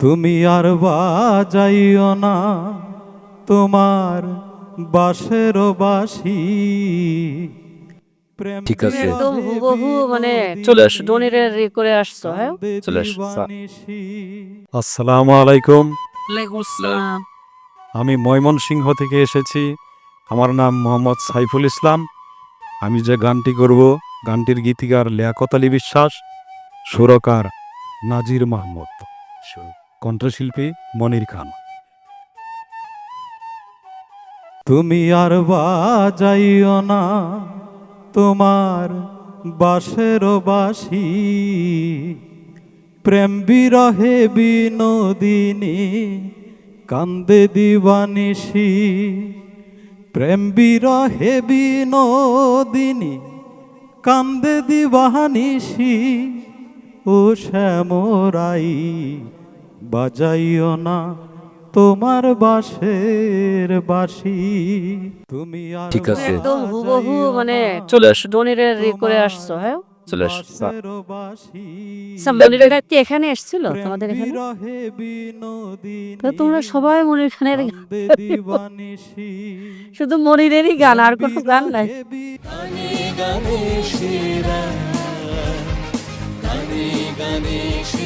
তুমি আর বাজাইও না তোমার বাসের বাসি। প্রেম ঠিক আছে। একদম হুবহু মানে চলে আসো। ডনিরে করে আসছো হ্যাঁ? চলে আসো। আসসালামু আলাইকুম। ওয়ালাইকুম আসসালাম। আমি ময়মনসিংহ থেকে এসেছি। আমার নাম মোহাম্মদ সাইফুল ইসলাম। আমি যে গানটি করব গানটির গীতিকার লিয়াকত আলী বিশ্বাস সুরকার নাজির মাহমুদ। কণ্ঠশিল্পী মনির খান। তুমি আর বাজাইও না, তোমার বাসের বাসি। প্রেম বিরহে বিনোদিনী, কান্দে দিবানিসি প্রেম বিরহে বিনোদিনী, কান্দে দিবানিসি ও শ্যামরাই বাজাইও না তোমার বাসের বাসি তুমি আর ঠিক আছে। একদম হুবহু মানে চলে আসো। ডনিরে রে করে আসছো হ্যাঁ? চলে আসো। বাসি আচ্ছা, কি এখানে এসেছিল তোমাদের এখানে? তো তোমরা সবাই মনির খানের শুধু মনিরেরই গান আর কোনো গান নাই। গানে গানে সেরা গানে গানে সেরা।